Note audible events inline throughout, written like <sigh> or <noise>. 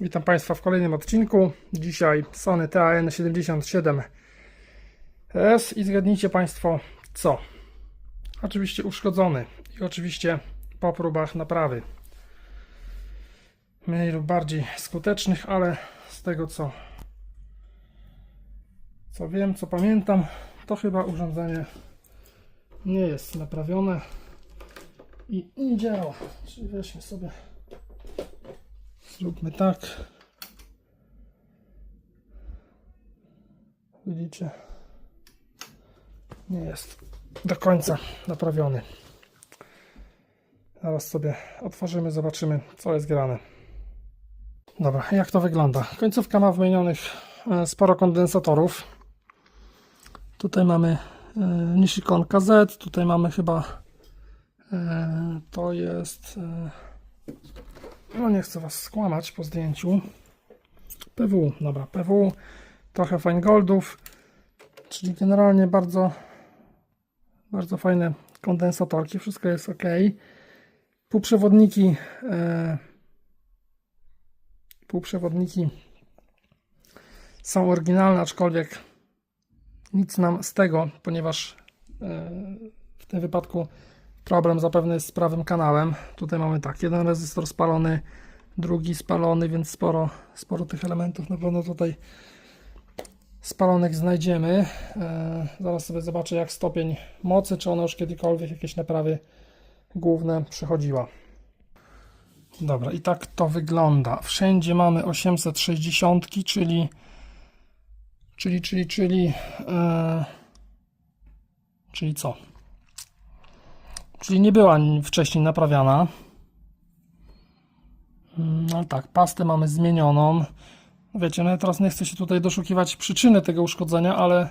Witam Państwa w kolejnym odcinku. Dzisiaj Sony TAN77S i zgadnijcie Państwo co? Oczywiście uszkodzony i oczywiście po próbach naprawy. Mniej lub bardziej skutecznych, ale z tego co co wiem, co pamiętam, to chyba urządzenie nie jest naprawione i nie działa. Czyli weźmy sobie Zróbmy tak. Widzicie? Nie jest do końca naprawiony. Zaraz sobie otworzymy, zobaczymy co jest grane. Dobra, jak to wygląda? Końcówka ma wymienionych e, sporo kondensatorów. Tutaj mamy e, Nishikon KZ, tutaj mamy chyba e, to jest no nie chcę Was skłamać po zdjęciu. PW, dobra, PW, trochę Feingoldów, czyli generalnie bardzo, bardzo fajne kondensatorki, wszystko jest ok. Półprzewodniki, e, półprzewodniki są oryginalne, aczkolwiek nic nam z tego, ponieważ e, w tym wypadku Problem zapewne jest z prawym kanałem. Tutaj mamy tak, jeden rezystor spalony, drugi spalony, więc sporo, sporo tych elementów na pewno tutaj spalonych znajdziemy. E, zaraz sobie zobaczę jak stopień mocy, czy ona już kiedykolwiek jakieś naprawy główne przechodziła. Dobra, i tak to wygląda. Wszędzie mamy 860, czyli czyli, czyli, czyli e, czyli co? Czyli nie była wcześniej naprawiana. No tak, pastę mamy zmienioną. Wiecie, no ja teraz nie chcę się tutaj doszukiwać przyczyny tego uszkodzenia, ale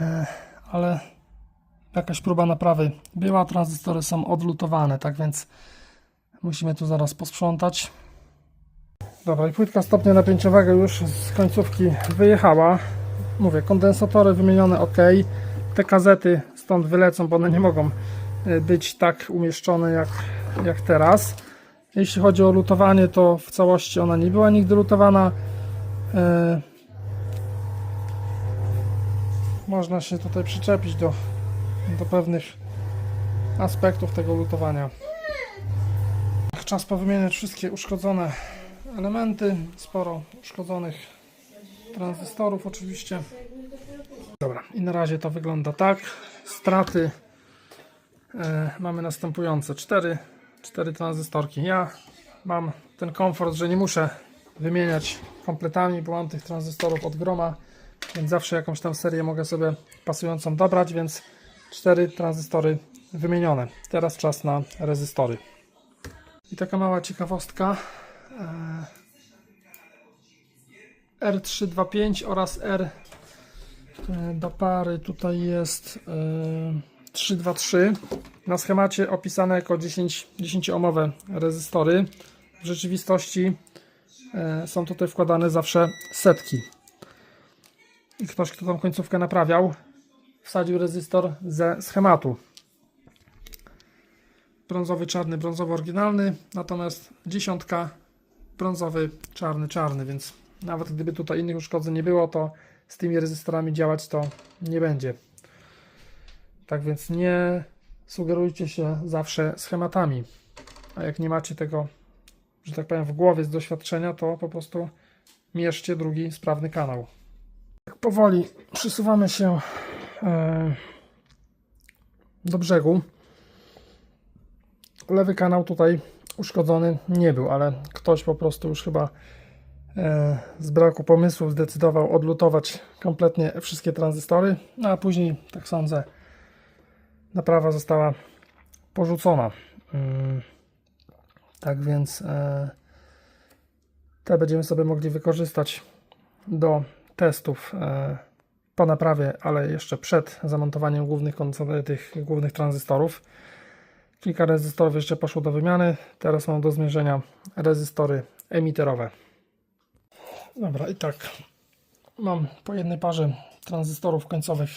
e, ale jakaś próba naprawy była, tranzystory są odlutowane, tak więc musimy tu zaraz posprzątać. Dobra, i płytka stopnia napięciowego już z końcówki wyjechała. Mówię, kondensatory wymienione ok. Te kazety stąd wylecą, bo one nie mogą być tak umieszczone jak, jak teraz. Jeśli chodzi o lutowanie, to w całości ona nie była nigdy lutowana. E, można się tutaj przyczepić do, do pewnych aspektów tego lutowania. Czas powymieniać wszystkie uszkodzone elementy, sporo uszkodzonych tranzystorów oczywiście. Dobra, i na razie to wygląda tak. Straty e, mamy następujące cztery, cztery tranzystorki. Ja mam ten komfort, że nie muszę wymieniać kompletami, bo mam tych tranzystorów od groma, więc zawsze jakąś tam serię mogę sobie pasującą dobrać, więc cztery tranzystory wymienione. Teraz czas na rezystory. I taka mała ciekawostka. E, R325 oraz R e, do pary tutaj jest e, 323 na schemacie opisane jako 10, 10-ohmowe rezystory. W rzeczywistości e, są tutaj wkładane zawsze setki. I ktoś, kto tą końcówkę naprawiał, wsadził rezystor ze schematu. Brązowy, czarny, brązowy oryginalny, natomiast dziesiątka brązowy, czarny, czarny, więc nawet gdyby tutaj innych uszkodzeń nie było, to z tymi rezystorami działać to nie będzie. Tak więc nie sugerujcie się zawsze schematami. A jak nie macie tego, że tak powiem, w głowie z doświadczenia, to po prostu mierzcie drugi sprawny kanał. Tak powoli przysuwamy się e, do brzegu. Lewy kanał tutaj uszkodzony nie był, ale ktoś po prostu już chyba e, z braku pomysłu zdecydował odlutować kompletnie wszystkie tranzystory, no a później, tak sądzę, naprawa została porzucona. Mm. Tak więc e, te będziemy sobie mogli wykorzystać do testów e, po naprawie, ale jeszcze przed zamontowaniem głównych, tych głównych tranzystorów. Kilka rezystorów jeszcze poszło do wymiany. Teraz mam do zmierzenia rezystory emiterowe. Dobra, i tak mam po jednej parze tranzystorów końcowych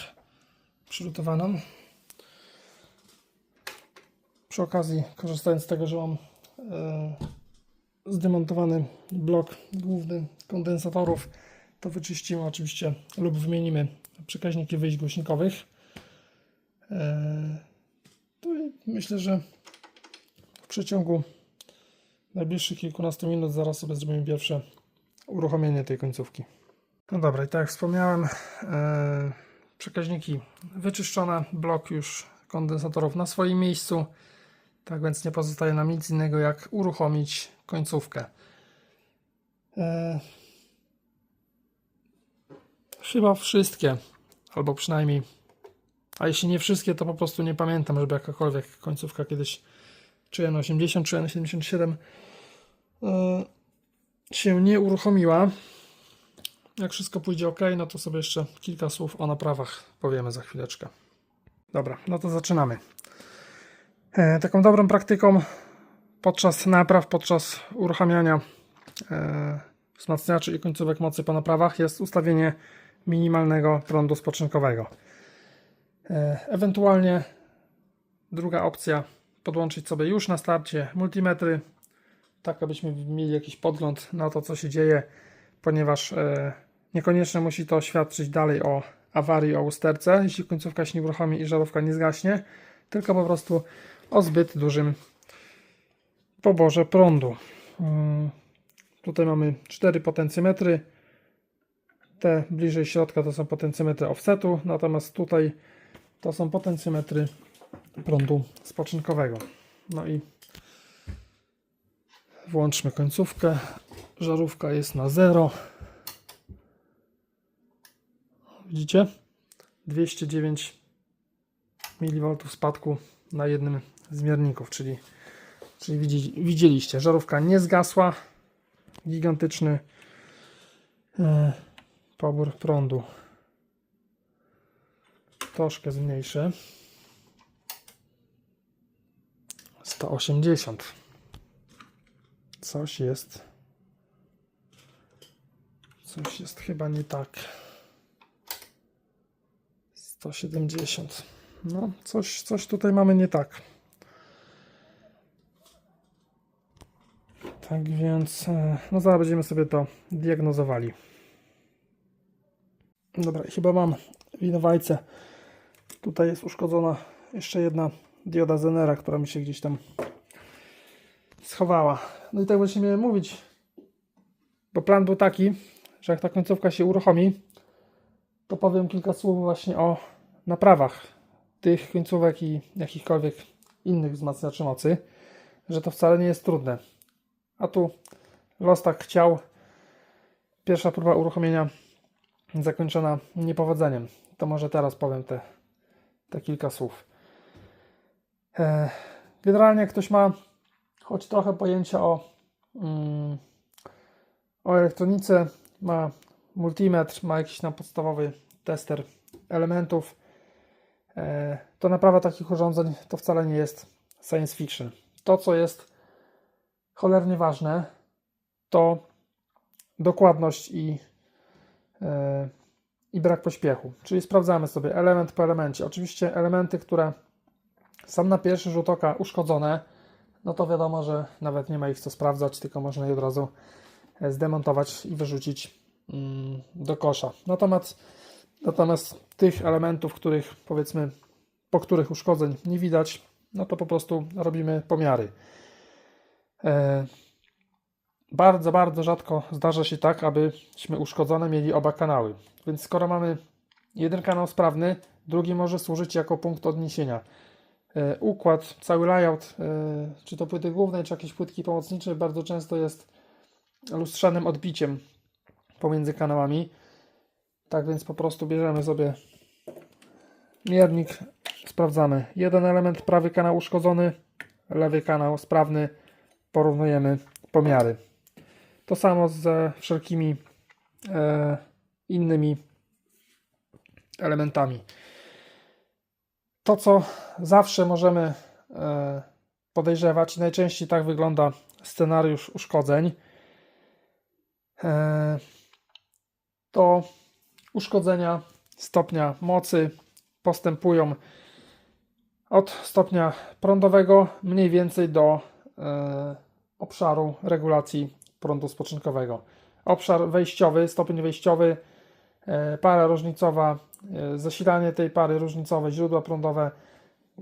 przygotowaną. Przy okazji, korzystając z tego, że mam e, zdemontowany blok główny kondensatorów, to wyczyścimy oczywiście lub wymienimy przekaźniki wyjść głośnikowych. To i myślę, że w przeciągu najbliższych kilkunastu minut zaraz sobie zrobimy pierwsze uruchomienie tej końcówki. No dobra, i tak jak wspomniałem, e, przekaźniki wyczyszczone, blok już kondensatorów na swoim miejscu. Tak więc nie pozostaje nam nic innego jak uruchomić końcówkę. E, chyba wszystkie, albo przynajmniej, a jeśli nie wszystkie, to po prostu nie pamiętam, żeby jakakolwiek końcówka kiedyś czy N80, czy N77 e, się nie uruchomiła. Jak wszystko pójdzie ok, no to sobie jeszcze kilka słów o naprawach powiemy za chwileczkę. Dobra, no to zaczynamy. E, taką dobrą praktyką podczas napraw, podczas uruchamiania e, wzmacniaczy i końcówek mocy po naprawach jest ustawienie minimalnego prądu spoczynkowego. E, ewentualnie druga opcja podłączyć sobie już na starcie multimetry, tak abyśmy mieli jakiś podgląd na to, co się dzieje, ponieważ niekoniecznie musi to świadczyć dalej o awarii, o usterce, jeśli końcówka się nie uruchomi i żarówka nie zgaśnie, tylko po prostu o zbyt dużym poborze prądu. Mm, Tutaj mamy cztery potencjometry. Te bliżej środka to są potencjometry offsetu, natomiast tutaj to są potencjometry prądu spoczynkowego. No i włączmy końcówkę. Żarówka jest na 0. Widzicie? 209 mV spadku na jednym z mierników, czyli, czyli widzi, widzieliście, żarówka nie zgasła. Gigantyczny e, pobór prądu. Troszkę zmniejszy. 180. Coś jest. Coś jest chyba nie tak. 170. No, coś, coś tutaj mamy nie tak. Tak więc, e, no zaraz będziemy sobie to diagnozowali. Dobra, chyba mam winowajcę. Tutaj jest uszkodzona jeszcze jedna dioda Zenera, która mi się gdzieś tam schowała. No i tak właśnie miałem mówić, bo plan był taki, że jak ta końcówka się uruchomi, to powiem kilka słów właśnie o naprawach tych końcówek i jakichkolwiek innych wzmacniaczy mocy, że to wcale nie jest trudne. A tu los tak chciał. Pierwsza próba uruchomienia zakończona niepowodzeniem. To może teraz powiem te, te kilka słów. E, Generalnie ktoś ma choć trochę pojęcia o, mm, o elektronice, ma multimetr, ma jakiś tam podstawowy tester elementów, e, to naprawa takich urządzeń to wcale nie jest science fiction. To, co jest cholernie ważne, to dokładność i, e, i brak pośpiechu. Czyli sprawdzamy sobie element po elemencie. Oczywiście elementy, które są na pierwszy rzut oka uszkodzone, no to wiadomo, że nawet nie ma ich co sprawdzać, tylko można je od razu e, zdemontować i wyrzucić mm, do kosza. Natomiast, natomiast tych elementów, których powiedzmy, po których uszkodzeń nie widać, no to po prostu robimy pomiary. E, bardzo, bardzo rzadko zdarza się tak, abyśmy uszkodzone mieli oba kanały. Więc skoro mamy jeden kanał sprawny, drugi może służyć jako punkt odniesienia. E, Układ, cały layout, e, czy to płyty głównej, czy jakieś płytki pomocnicze, bardzo często jest lustrzanym odbiciem pomiędzy kanałami. Tak więc po prostu bierzemy sobie miernik, sprawdzamy. Jeden element, prawy kanał uszkodzony, lewy kanał sprawny, porównujemy pomiary. To samo ze wszelkimi e, innymi elementami. To, co zawsze możemy e, podejrzewać, najczęściej tak wygląda scenariusz uszkodzeń, e, to uszkodzenia stopnia mocy postępują od stopnia prądowego mniej więcej do e, obszaru regulacji prądu spoczynkowego. Obszar wejściowy, stopień wejściowy, e, para różnicowa, e, zasilanie tej pary różnicowej, źródła prądowe.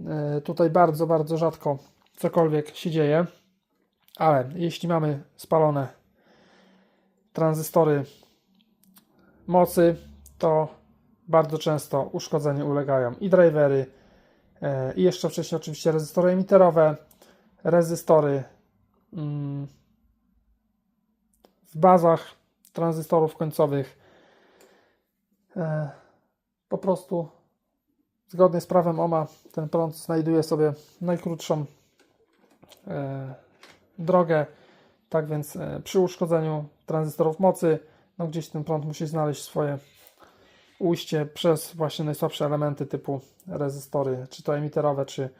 E, Tutaj bardzo, bardzo rzadko cokolwiek się dzieje, ale jeśli mamy spalone tranzystory mocy, to bardzo często uszkodzeniu ulegają i drivery, i jeszcze wcześniej oczywiście rezystory emiterowe, rezystory w bazach tranzystorów końcowych. E, Po prostu zgodnie z prawem OMA ten prąd znajduje sobie najkrótszą e, drogę. Tak więc e, przy uszkodzeniu tranzystorów mocy, no gdzieś ten prąd musi znaleźć swoje ujście przez właśnie najsłabsze elementy typu rezystory, czy to emiterowe, czy,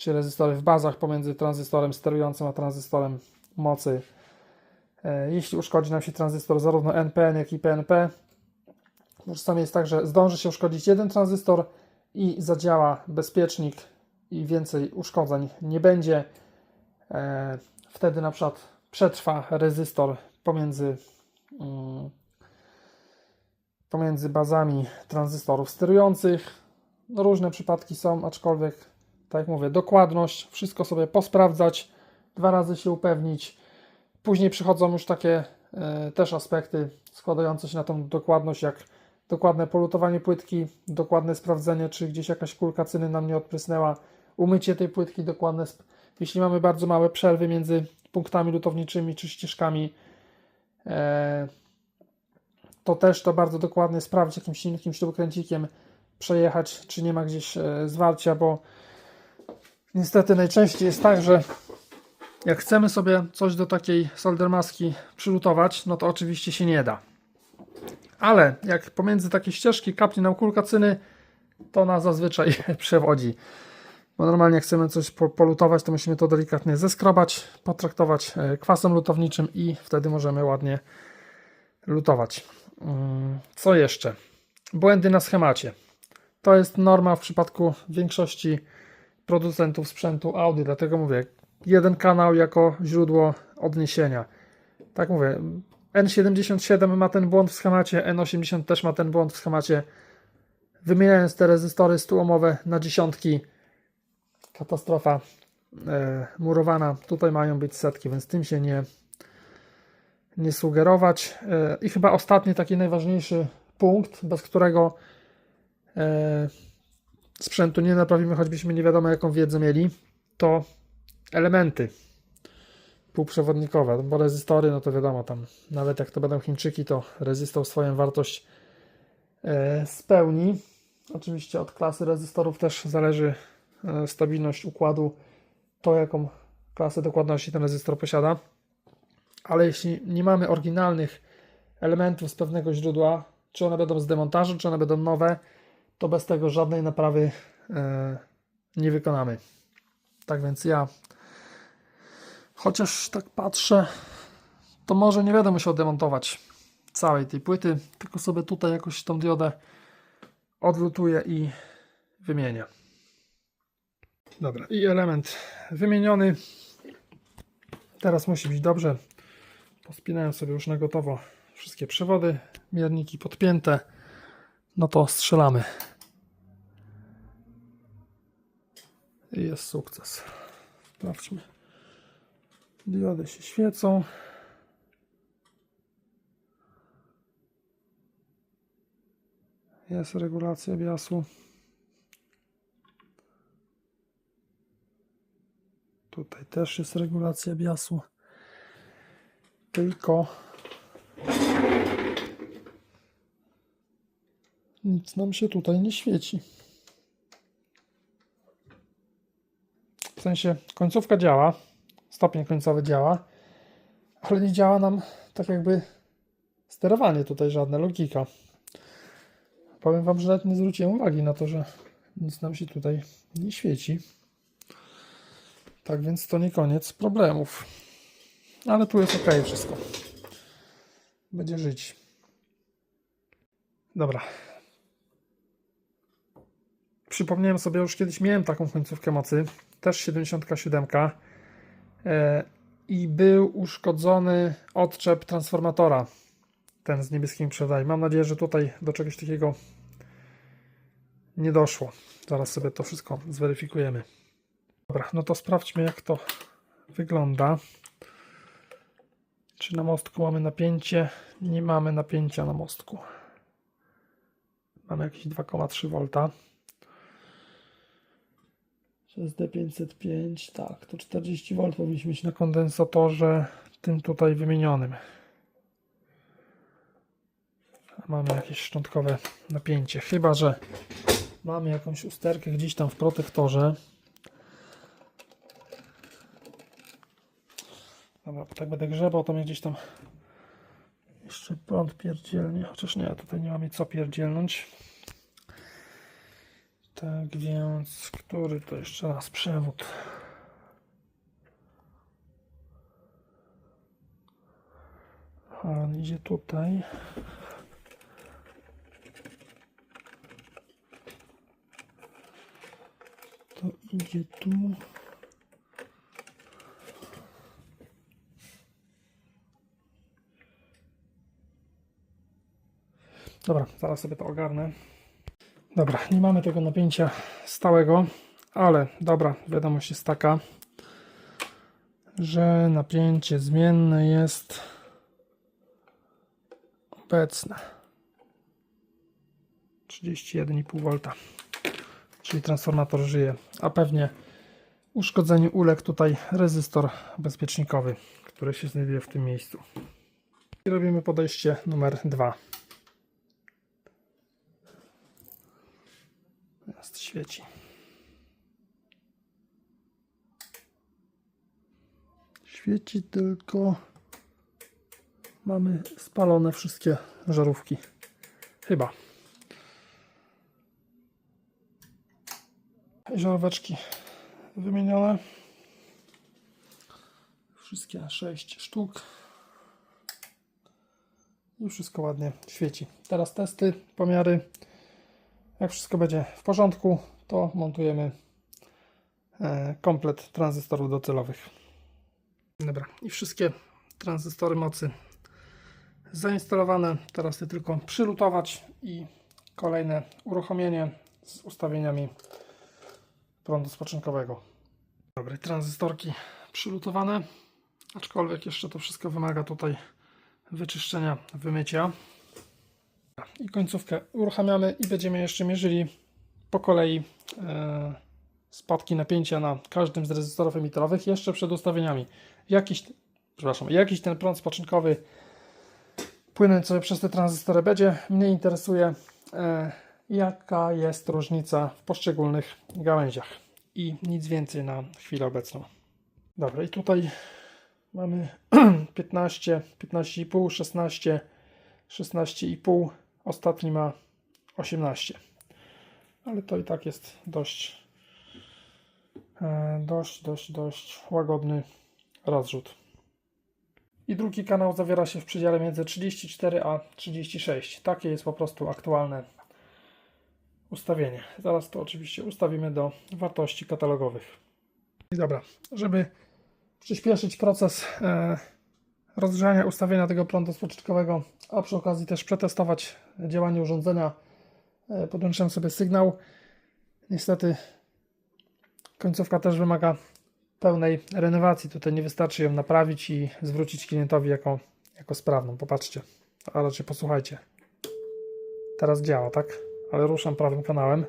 czy rezystory w bazach pomiędzy tranzystorem sterującym a tranzystorem mocy. E, Jeśli uszkodzi nam się tranzystor zarówno NPN, jak i PNP, czasami jest tak, że zdąży się uszkodzić jeden tranzystor i zadziała bezpiecznik i więcej uszkodzeń nie będzie. E, Wtedy na przykład przetrwa rezystor pomiędzy mm, pomiędzy bazami tranzystorów sterujących. No, różne przypadki są, aczkolwiek, tak jak mówię, dokładność, wszystko sobie posprawdzać, dwa razy się upewnić. Później przychodzą już takie e, też aspekty składające się na tą dokładność, jak dokładne polutowanie płytki, dokładne sprawdzenie, czy gdzieś jakaś kulka cyny nam nie odprysnęła, umycie tej płytki, dokładne. Jeśli mamy bardzo małe przerwy między punktami lutowniczymi czy ścieżkami, e, to też to bardzo dokładnie sprawdzić jakimś silnikiem, śrubokręcikiem, przejechać, czy nie ma gdzieś e, zwarcia, bo niestety najczęściej jest tak, że jak chcemy sobie coś do takiej solder maski przylutować, no to oczywiście się nie da. Ale jak pomiędzy takie ścieżki kapnie nam kulka cyny, to ona zazwyczaj <laughs> przewodzi. Bo normalnie jak chcemy coś po- polutować, to musimy to delikatnie zeskrobać, potraktować e, kwasem lutowniczym i wtedy możemy ładnie lutować. Mm, Co jeszcze? Błędy na schemacie. To jest norma w przypadku większości producentów sprzętu Audi, dlatego mówię, jeden kanał jako źródło odniesienia. Tak mówię, N77 ma ten błąd w schemacie, N80 też ma ten błąd w schemacie. Wymieniając te rezystory 100-ohmowe na dziesiątki, katastrofa e, murowana. Tutaj mają być setki, więc tym się nie, nie sugerować. E, I chyba ostatni, taki najważniejszy punkt, bez którego e, sprzętu nie naprawimy, choćbyśmy nie wiadomo jaką wiedzę mieli, to elementy półprzewodnikowe, bo rezystory, no to wiadomo, tam nawet jak to będą Chińczyki, to rezystor swoją wartość e, spełni. Oczywiście od klasy rezystorów też zależy e, stabilność układu, to jaką klasę dokładności ten rezystor posiada. Ale jeśli nie mamy oryginalnych elementów z pewnego źródła, czy one będą z demontażu, czy one będą nowe, to bez tego żadnej naprawy e, nie wykonamy. Tak więc ja, chociaż tak patrzę, to może nie będę musiał demontować całej tej płyty, tylko sobie tutaj jakoś tą diodę odlutuję i wymienię. Dobra, i element wymieniony. Teraz musi być dobrze. Pospinałem sobie już na gotowo wszystkie przewody, mierniki podpięte. No to strzelamy. Jest sukces. Sprawdźmy. Diody się świecą. Jest regulacja biasu. Tutaj też jest regulacja biasu. Tylko nic nam się tutaj nie świeci. W sensie końcówka działa, stopień końcowy działa, ale nie działa nam tak jakby sterowanie tutaj żadne, logika. Powiem Wam, że nawet nie zwróciłem uwagi na to, że nic nam się tutaj nie świeci. Tak więc to nie koniec problemów. Ale tu jest ok wszystko. Będzie żyć. Dobra. Przypomniałem sobie, już kiedyś miałem taką końcówkę mocy. Też 77. E, i był uszkodzony odczep transformatora. Ten z niebieskimi przewodami. Mam nadzieję, że tutaj do czegoś takiego nie doszło. Zaraz sobie to wszystko zweryfikujemy. Dobra, no to sprawdźmy jak to wygląda. Czy na mostku mamy napięcie? Nie mamy napięcia na mostku. Mamy jakieś 2,3 V. SD505, tak, to 40 V powinniśmy mieć na kondensatorze tym tutaj wymienionym. Mamy jakieś szczątkowe napięcie, chyba że mamy jakąś usterkę gdzieś tam w protektorze. Dobra, tak będę grzebał, to mnie gdzieś tam jeszcze prąd pierdzielnie, chociaż nie, tutaj nie mamy co pierdzielnąć. Tak więc, który to jeszcze raz przewód? On idzie tutaj. To idzie tu. Dobra, zaraz sobie to ogarnę. Dobra, nie mamy tego napięcia stałego, ale dobra, wiadomość jest taka, że napięcie zmienne jest obecne. 31,5 V. Czyli transformator żyje, a pewnie uszkodzeniu uległ tutaj rezystor bezpiecznikowy, który się znajduje w tym miejscu. I robimy podejście numer 2. Teraz świeci. Świeci tylko. Mamy spalone wszystkie żarówki. Chyba. Żaróweczki wymienione. Wszystkie 6 sztuk. I wszystko ładnie świeci. Teraz testy, pomiary. Jak wszystko będzie w porządku, to montujemy e, komplet tranzystorów docelowych. Dobra, i wszystkie tranzystory mocy zainstalowane. Teraz je tylko przylutować i kolejne uruchomienie z ustawieniami prądu spoczynkowego. Dobra, tranzystorki przylutowane, aczkolwiek jeszcze to wszystko wymaga tutaj wyczyszczenia, wymycia. I końcówkę uruchamiamy i będziemy jeszcze mierzyli po kolei e, spadki napięcia na każdym z rezystorów emitorowych jeszcze przed ustawieniami. Jakiś, przepraszam, jakiś ten prąd spoczynkowy sobie przez te tranzystory będzie. Mnie interesuje e, jaka jest różnica w poszczególnych gałęziach i nic więcej na chwilę obecną. Dobra, i tutaj mamy 15, 15,5, 16, 16,5 Ostatni ma 18. Ale to i tak jest dość, e, dość, dość, dość łagodny rozrzut. I drugi kanał zawiera się w przedziale między 34 a 36. Takie jest po prostu aktualne ustawienie. Zaraz to oczywiście ustawimy do wartości katalogowych. I dobra, żeby przyspieszyć proces e, rozgrzania ustawienia tego prądu spoczyntkowego, a przy okazji też przetestować działanie urządzenia. E, Podłączyłem sobie sygnał. Niestety końcówka też wymaga pełnej renowacji. Tutaj nie wystarczy ją naprawić i zwrócić klientowi jako, jako sprawną. Popatrzcie, a raczej posłuchajcie. Teraz działa, tak? Ale ruszam prawym kanałem.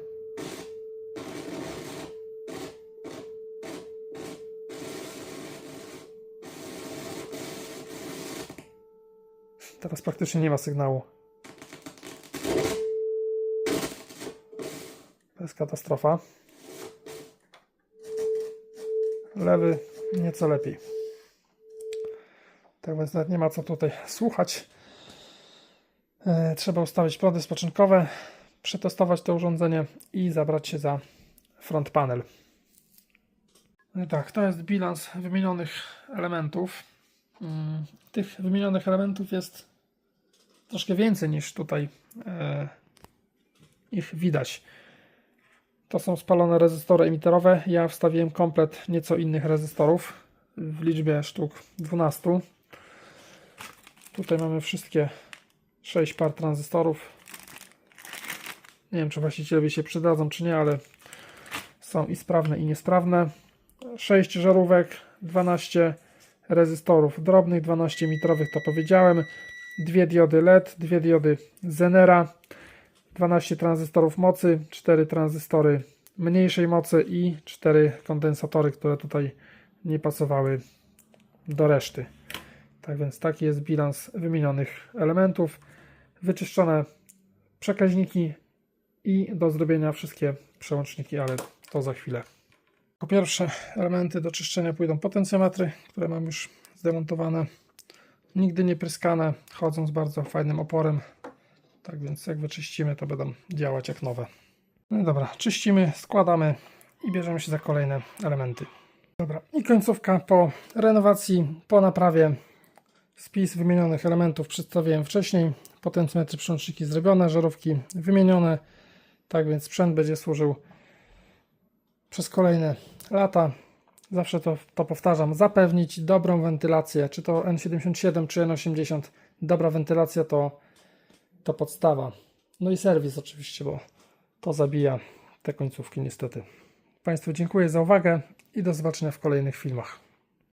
Teraz praktycznie nie ma sygnału. To jest katastrofa. Lewy nieco lepiej. Tak więc nawet nie ma co tutaj słuchać. E, trzeba ustawić prądy spoczynkowe, przetestować to urządzenie i zabrać się za front panel. No tak, to jest bilans wymienionych elementów. Mm, Tych wymienionych elementów jest troszkę więcej niż tutaj e, ich widać. To są spalone rezystory emitorowe. Ja wstawiłem komplet nieco innych rezystorów. w liczbie sztuk 12. Tutaj mamy wszystkie 6 par tranzystorów. Nie wiem, czy właścicielowi się przydadzą, czy nie, ale są i sprawne, i niesprawne. 6 żarówek, 12 rezystorów drobnych, 12 mitrowych, to powiedziałem. Dwie diody LED, dwie diody Zenera, 12 tranzystorów mocy, 4 tranzystory mniejszej mocy i 4 kondensatory, które tutaj nie pasowały do reszty. Tak więc taki jest bilans wymienionych elementów. Wyczyszczone przekaźniki i do zrobienia wszystkie przełączniki, ale to za chwilę. Po pierwsze elementy do czyszczenia pójdą potencjometry, które mam już zdemontowane. Nigdy nie pryskane, chodzą z bardzo fajnym oporem. Tak więc jak wyczyścimy, to będą działać jak nowe. No i dobra, czyścimy, składamy i bierzemy się za kolejne elementy. Dobra, i końcówka po renowacji, po naprawie. Spis wymienionych elementów przedstawiłem wcześniej. Potencjometry, przełączniki zrobione, żarówki wymienione. Tak więc sprzęt będzie służył przez kolejne lata. Zawsze to, to powtarzam, zapewnić dobrą wentylację, czy to N77, czy N80. Dobra wentylacja to, to podstawa. No i serwis oczywiście, bo to zabija te końcówki niestety. Państwu dziękuję za uwagę i do zobaczenia w kolejnych filmach.